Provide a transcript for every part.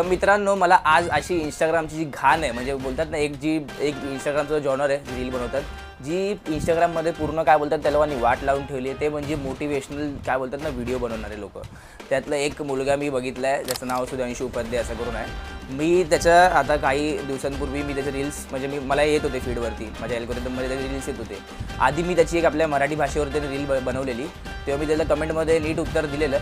तर मित्रांनो मला आज अशी इंस्टाग्रामची जी घाण आहे म्हणजे बोलतात ना एक जी एक इंस्टाग्रामचं जॉनर आहे रील बनवतात जी इंस्टाग्राममध्ये पूर्ण काय बोलतात त्या लोकांनी वाट लावून ठेवली आहे ते म्हणजे मोटिवेशनल काय बोलतात ना व्हिडिओ बनवणारे लोक. त्यातलं एक मुलगा मी बघितला आहे ज्याचं नाव सुधांशी उपाध्याय असं करून आहे. मी त्याच्या आता काही दिवसांपूर्वी मी त्याचे रील्स म्हणजे मी मला येत होते फीडवरती माझ्या अल्गोरिदममध्ये त्याचे रील्स येत होते. आधी मी त्याची एक आपल्या मराठी भाषेवरती रील ब बनवलेली तेव्हा मी त्याला कमेंटमध्ये नीट उत्तर दिलेलं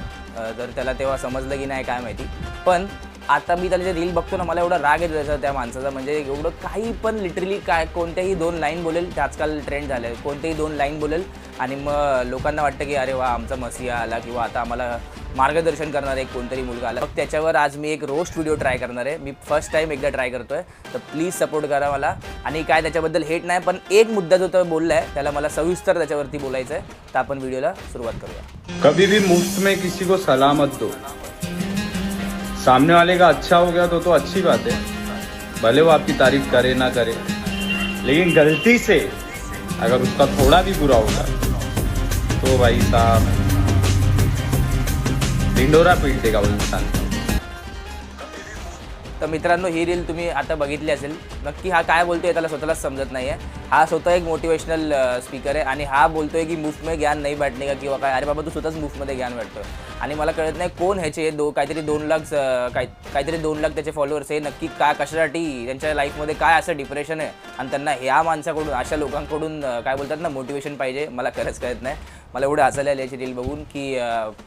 तर त्याला तेव्हा समजलं की नाही काय माहिती. पण आता मी त्याला जे रील बघतो ना मला एवढा राग येतो त्याचा त्या माणसाचा. म्हणजे एवढं काही पण लिटरली काय कोणत्याही दोन लाईन बोलेल ते आजकाल ट्रेंड झालं आहे कोणतेही दोन लाईन बोलेल आणि मग लोकांना वाटतं की अरे वा आमचा मसिया आला किंवा आता आम्हाला मार्गदर्शन करणार एक कोणतरी मुलगा आला. मग त्याच्यावर आज मी एक रोस्ट व्हिडिओ ट्राय करणार आहे. मी फर्स्ट टाईम एकदा ट्राय करतोय. तर प्लीज सपोर्ट करा मला. आणि काय त्याच्याबद्दल हेट नाही पण एक मुद्दा जो तो बोलला आहे त्याला मला सविस्तर त्याच्यावरती बोलायचं आहे तर आपण व्हिडिओला सुरुवात करूया. कभी भी मुफ्त में किसी को सलामत दो। सामने वाले का अच्छा हो गया तो तो अच्छी बात है। भले वो आपकी तारीफ करे ना करे। लेकिन गलती से अगर उसका थोड़ा भी बुरा होगा तो भाई साहब ढिंडोरा पीट देगा वो इंसान। तर मित्रांनो ही रील तुम्ही आता बघितली असेल. नक्की हा काय बोलतोय त्याला स्वतःलाच समजत नाही आहे हा स्वतः एक मोटिवेशनल स्पीकर आहे आणि हा बोलतोय की मुफमध्ये ज्ञान नाही भेटणे का किंवा काय? अरे बाबा तू स्वतःच मुफमध्ये ज्ञान वाटतोय आणि मला कळत नाही कोण ह्याचे दो काहीतरी दोन लाख काय काहीतरी दोन लाख त्याचे फॉलोअर्स आहे. नक्की काय कशासाठी त्यांच्या लाईफमध्ये काय असं डिप्रेशन आहे? आणि त्यांना ह्या माणसाकडून अशा लोकांकडून काय बोलतात ना मोटिवेशन पाहिजे. मला खरंच कळत नाही. मला एवढं हसायला आलं याची रील बघून की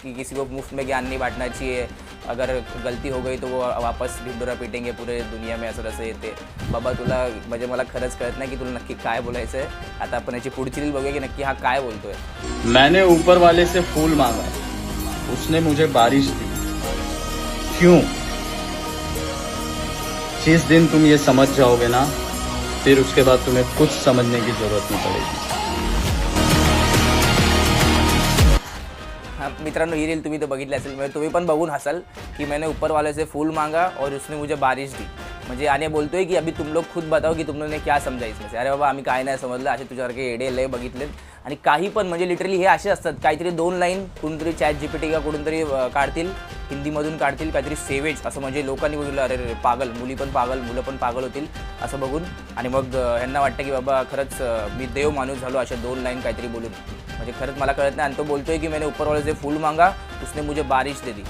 कि किसी को मुफ्त में ज्ञान नहीं बांटना चाहिए. अगर गलती हो गई तो वो वापस ढिंडोरा पिटेंगे पूरे दुनिया में असं असं येते. बाबा तुला म्हणजे मला खरंच कळत नाही की तुला नक्की काय बोलायचं आहे आता आपण याची पुढची रील बघूया की नक्की हा काय बोलतोय. मैंने ऊपर वाले से फूल मांगा। उसने मुझे बारिश दी। क्यों? जिस दिन तुम ये समझ जाओगे ना फिर उसके बाद तुम्हें कुछ समझने की जरूरत नहीं पड़ेगी। हा मित्रांनो ही रील तुम्ही तर बघितली असेल. म्हणजे तुम्ही पण बघून हसाल की मैंने ऊपर वाले से फूल मांगा और उसने मुझे बारिश दी. म्हणजे आणि बोलतोय की अभी तुम लोग खुद बताओ की तुमने क्या समजा इसमें से. अरे बाबा आम्ही काय नाही समजलं. असे तुझ्यासारखे एडे लय बघितलेत. आणि काही पण म्हणजे लिटरली हे असे असतात. काहीतरी दोन लाईन कुणतरी चॅट जी पी टी का कुठून तरी काढतील हिंदीमधून काढतील काहीतरी सेवेज असं म्हणजे लोकांनी बघितलं अरे रे पागल मुली पण पागल मुलं पण पागल होतील असं बघून. आणि मग ह्यांना वाटतं की बाबा खरंच मी देव माणूस झालो अशा दोन लाईन काहीतरी बोलून. म्हणजे खरंच मला कळत नाही. आणि तो बोलतोय की मैंने ऊपरवाले जे फूल मांगा उसने मुझे बारिश दे दी.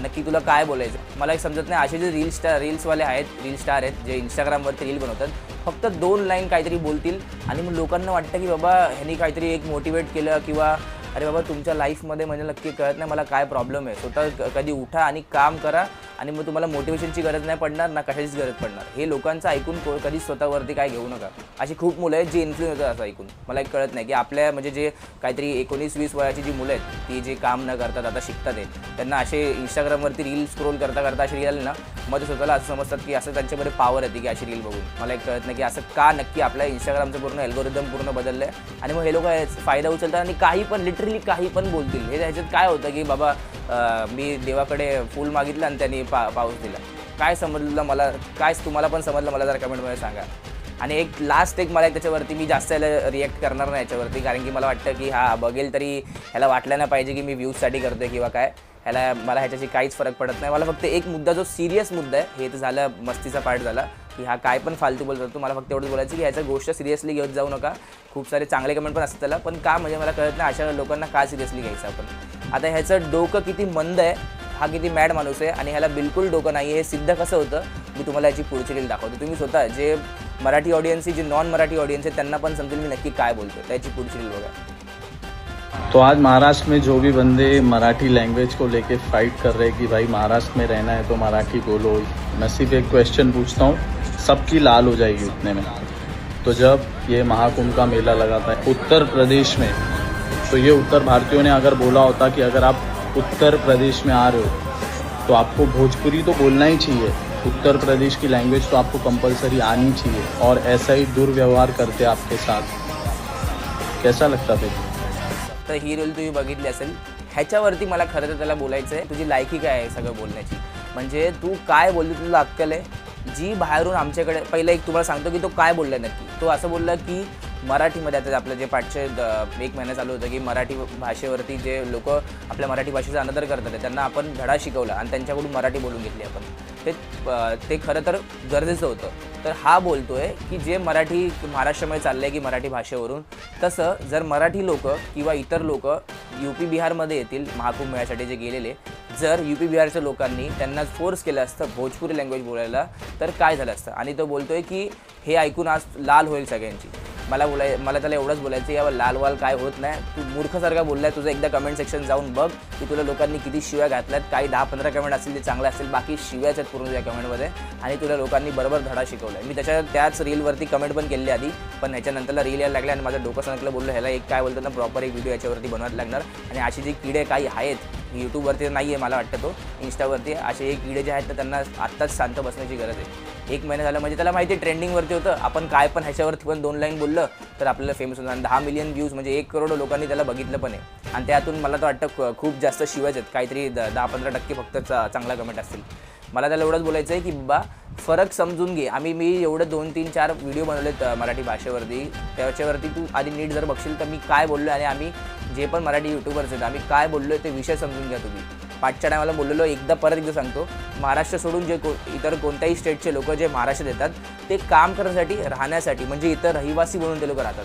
नक्की तुला काय बोलायचं? मला एक समजत नाही. असे जे रील स्टार रील्सवाले आहेत रील स्टार आहेत जे इंस्टाग्रामवरती रील बनवतात फक्त दोन लाईन काहीतरी बोलतील आणि मग लोकांना वाटतं की बाबा ह्यांनी काहीतरी एक मोटिवेट केलं किंवा अरे बाबा तुमच्या लाईफमध्ये म्हणजे नक्की कळत नाही मला काय प्रॉब्लेम आहे. स्वतः कधी उठा आणि काम करा. आणि मग तुम्हाला मोटिवेशनची गरज नाही पडणार ना कशाचीच गरज पडणार. हे लोकांचं ऐकून को कधीच स्वतःवरती काय घेऊ नका. अशी खूप मुलं आहेत जे इन्फ्लुएन्स होतात असं ऐकून. मला एक कळत नाही की आपल्या म्हणजे जे काहीतरी एकोणीस वीस वयाची जी मुलं आहेत ती जे काम न करतात आता शिकतात आहेत त्यांना असे इंस्टाग्रामवरती रील स्क्रोल करता करता अशी रील आली ना मग ते स्वतःला असं समजतात की असं त्यांच्यामध्ये पॉवर येते की अशी रील बघून. मला एक कळत नाही की असं का नक्की आपल्या इंस्टाग्रामचं पूर्ण अल्गोरिदम पूर्ण बदललं आहे आणि मग हे लोक फायदा उचलतात आणि काही पण लिटरली काही पण बोलतील. हे ह्याच्यात काय होतं की बाबा मी देवाकडे फूल मागितलं आणि त्यांनी पा पाऊस दिला. काय समजलं मला काय तुम्हाला पण समजलं मला जरा कमेंटमध्ये सांगा. आणि एक लास्ट एक मला त्याच्यावरती मी जास्त याला रिॲक्ट करणार नाही याच्यावरती कारण की मला वाटतं की हा बघेल तरी ह्याला वाटलं नाही पाहिजे की मी व्ह्यूजसाठी करतोय किंवा काय. ह्याला मला ह्याच्याशी काहीच फरक पडत नाही. मला फक्त एक मुद्दा जो सिरियस मुद्दा आहे हे तर झालं मस्तीचा पार्ट झाला की हा काय पण फालतू बोलत होतो मला फक्त एवढंच बोलायचं की ह्याचं गोष्ट सिरियसली घेत जाऊ नका. खूप सारे चांगले कमेंट पण असतात त्याला पण का म्हणजे मला कळत नाही अशा लोकांना का सिरियसली घ्यायचं आपण? आता ह्याचं डोकं किती मंद आहे हा किती मॅड माणूस आहे आणि ह्याला बिलकुल डोकं नाही आहे हे सिद्ध कसं होतं? मी तुम्हाला याची पुढची रील दाखवतो. तुम्ही स्वतः जे मराठी ऑडियन्स जे नॉन मराठी ऑडियन्स आहे त्यांना पण समजेल मी नक्की काय बोलतो त्याची पुढची रील बघा. तो आज महाराष्ट्र में जो भी बंदे मराठी लैंग्वेज को लेके फाइट कर रहे हैं कि भाई महाराष्ट्र में रहना है तो मराठी बोलो मैं सिर्फ एक क्वेश्चन पूछता हूँ सबकी लाल हो जाएगी उतने में। तो जब ये महाकुंभ का मेला लगा था उत्तर प्रदेश में तो ये उत्तर भारतीयों ने अगर बोला होता कि अगर आप उत्तर प्रदेश में आ रहे हो तो आपको भोजपुरी तो बोलना ही चाहिए। उत्तर प्रदेश की लैंग्वेज तो आपको कंपलसरी आनी चाहिए और ऐसा ही दुर्व्यवहार करते आपके साथ। कैसा लगता फिर? तर ही रील तुम्ही बघितली असेल. ह्याच्यावरती मला खरं तर त्याला बोलायचं आहे तुझी लायकी काय आहे सगळं बोलण्याची? म्हणजे तू काय बोलली तुला अक्कल आहे? जी बाहेरून आमच्याकडे पहिलं एक तुम्हाला सांगतो की तो काय बोलला नक्की? तो असं बोलला की मराठीमध्ये आता आपलं जे पाठचे द- एक महिना चालू होतं की मराठी भाषेवरती जे लोक आपल्या मराठी भाषेचा अनादर करतात आहे, त्यांना आपण धडा शिकवला आणि त्यांच्याकडून मराठी बोलून घेतली आपण. ते ते खरं तर गरजेचं होतं. तर हा बोलतो आहे की जे मराठी महाराष्ट्रामध्ये चाललं आहे की मराठी भाषेवरून तसं जर मराठी लोक किंवा इतर लोक यू पी बिहारमध्ये येतील महाकुंभ मेळ्यासाठी जे गेलेले जर यू पी बिहारच्या लोकांनी त्यांना फोर्स केलं असतं भोजपुरी लँग्वेज बोलायला तर काय झालं असतं? आणि तो बोलतोय की हे ऐकून आज लाल होईल सगळ्यांची. मला बोलाय मला त्याला एवढंच बोलायचं की लाल वाल काय होत नाही. तू मूर्खसारखा बोललाय तुझं एकदा कमेंट सेक्शन जाऊन बघ की तुला लोकांनी किती शिव्या घातल्यात काही दहा पंधरा कमेंट असतील ते चांगले असतील बाकी शिव्याच आहेत पूर्ण तुझ्या कमेंटमध्ये आणि तुला लोकांनी बरोबर धडा शिकवला मी त्याच्या त्याच रीलवरती कमेंट पण केली आधी पण ह्याच्यानंतरला रील यायला लागल्या आणि माझं डोकं सांगितलं बोललो ह्याला एक काय बोलतो ना प्रॉपर एक व्हिडिओ याच्यावरती बनवायला लागणार. आणि अशी जी किडे काही आहेत यूट्यूबवरती नाही आहे मला वाटतं तो इंस्टावरती असे एक किडे जे आहेत तर त्यांना आत्ताच शांत बसण्याची गरज आहे. एक महिना झाला. म्हणजे त्याला माहिती आहे ट्रेंडिंगवरती होतं. आपण काय पण ह्याच्यावरती पण दोन लाईन बोललं तर आपल्याला फेमस होतं. आणि दहा मिलियन व्ह्यूज म्हणजे एक करोड लोकांनी त्याला बघितलं पण आहे. आणि त्यातून मला तर वाटतं खूप जास्त शिवायचे आहेत. काहीतरी द दहा पंधरा टक्के फक्त चा- चांगला कमेंट असतील. मला त्याला एवढंच बोलायचं आहे की बाबा फरक समजून घे. आम्ही मी एवढं दोन तीन चार व्हिडिओ बनवलेत मराठी भाषेवरती. त्याच्यावरती तू आधी नीट जर बघशील तर मी काय बोललो आणि आम्ही जे पण मराठी यूट्यूबर्स आहेत आम्ही काय बोललो ते विषय समजून घ्या तुम्ही. पाचच्या टायमाला बोललेलो एकदा परत एकदा सांगतो महाराष्ट्र सोडून जे को इतर कोणत्याही स्टेटचे लोक जे महाराष्ट्रात येतात ते काम करण्यासाठी राहण्यासाठी म्हणजे इतर रहिवासी म्हणून ते लोक राहतात.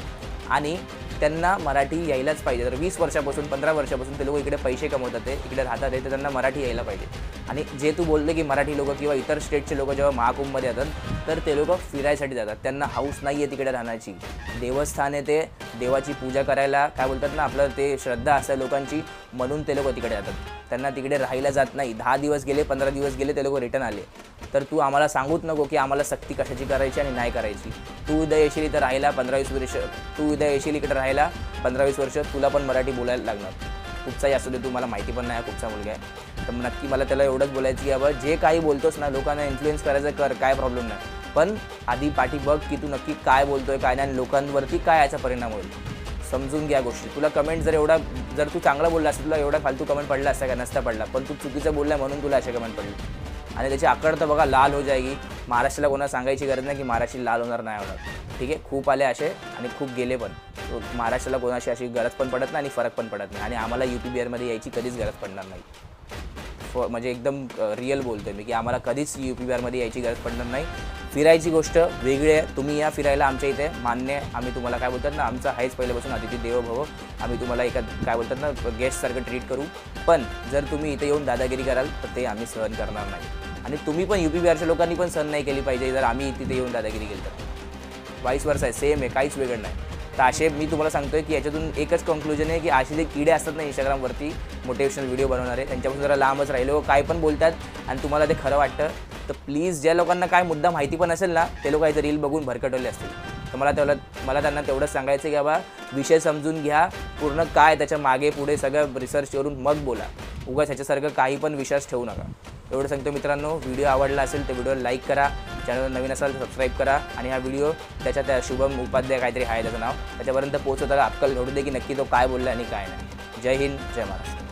आणि त्यांना मराठी यायलाच पाहिजे. तर वीस वर्षापासून पंधरा वर्षापासून ते लोक इकडे पैसे कमवतात ते इकडे राहतात ते तर त्यांना मराठी यायला पाहिजे. आणि जे तू बोलले की मराठी लोक किंवा इतर स्टेटचे लोक जेव्हा महाकुंभमध्ये येतात तर ते लोक फिरायसाठी जातात. त्यांना हाऊस नाही आहे तिकडे राहण्याची. देवस्थान आहे ते देवाची पूजा करायला काय बोलतात ना आपलं ते श्रद्धा असं लोकांची म्हणून ते लोक तिकडे जातात. त्यांना तिकडे राहायला जात नाही. दहा दिवस गेले पंधरा दिवस गेले ते लोक रिटर्न आले. तर तू आम्हाला सांगूच नको की आम्हाला सक्ती कशाची करायची आणि नाही करायची. तू उद्या येशील इथं राहायला पंधरा वीस वर्ष तू उद्या येशील इकडे राहायला पंधरा वीस वर्ष तुला पण मराठी बोलायला लागणार. कुठचाही असू दे तू मला माहिती पण नाही कुठचा मुलगा आहे. तर नक्की मला त्याला एवढंच बोलायचं की बाबा जे काही बोलतोस ना लोकांना इन्फ्लुएन्स करायचं कर काय प्रॉब्लेम नाही. पण आधी पाठी बघ की तू नक्की काय बोलतोय काय नाही आणि लोकांवरती काय याचा परिणाम होईल. समजून घ्या गोष्टी. तुला कमेंट जर एवढा जर तू चांगला बोलला असता तुला एवढा फालतू कमेंट पडला असता का नसता पडला. पण तू चुकीचं बोलला म्हणून तुला असे कमेंट पडले. आणि त्याची आकड तर बघा लाल हो जायगी महाराष्ट्राला कोणाला सांगायची गरज नाही की महाराष्ट्र लाल होणार नाही होणार. ठीक आहे? खूप आले असे आणि खूप गेले पण. महाराष्ट्राला कोणाशी अशी गरज पण पडत नाही आणि फरक पण पडत नाही. आणि आम्हाला यू पी बी आरमध्ये यायची कधीच गरज पडणार नाही. म्हणजे एकदम रिअल बोलतोय मी की आम्हाला कधीच यू पी बी आरमध्ये यायची गरज पडणार नाही. फिरायची गोष्ट वेगळी आहे. तुम्ही या फिरायला आमच्या इथे मान्य आहे. आम्ही तुम्हाला काय बोलतात ना आमचं आहेच पहिल्यापासून अतिथी देवो भव आम्ही तुम्हाला एका काय बोलतात ना गेस्टसारखं ट्रीट करू. पण जर तुम्ही इथे येऊन दादागिरी कराल तर ते आम्ही सहन करणार नाही. आणि तुम्ही पण यू पी बिहारच्या लोकांनी पण सहन नाही केली पाहिजे जर आम्ही तिथे येऊन दादागिरी केली तर. वाईस वर्ष आहे. सेम आहे. काहीच वेगळं नाही. तर असे मी तुम्हाला सांगतोय की याच्यातून एकच कन्क्लुजन आहे की असे जे किडे असतात ना इंस्टाग्रामवरती मोटिवेशनल व्हिडिओ बनवणारे त्यांच्यापासून जरा लांबच राहिले. हो, काय पण बोलतात आणि तुम्हाला ते खरं वाटतं. तर प्लीज ज्या लोकांना काय मुद्दा माहिती पण असेल ना ते लोक इथे रील बघून भरकटवले असतील. तर मला तेवढं मला त्यांना तेवढंच सांगायचं की बाबा विषय समजून घ्या पूर्ण काय त्याच्यामागे पुढे सगळं रिसर्च करून मग बोला. उगाच ह्याच्यासारखं काही पण विश्वास ठेवू नका. एवढं सांगतो मित्रांनो व्हिडिओ आवडला असेल तर व्हिडिओ लाईक करा चॅनल नवीन असाल तर सबस्क्राईब करा आणि हा व्हिडिओ त्याच्या त्या शुभम उपाध्याय काहीतरी आहे त्याचं नाव. त्याच्यापर्यंत पोहोचवताना अक्कल घडू दे की नक्की तो काय बोलला आणि काय नाही. जय हिंद जय महाराष्ट्र.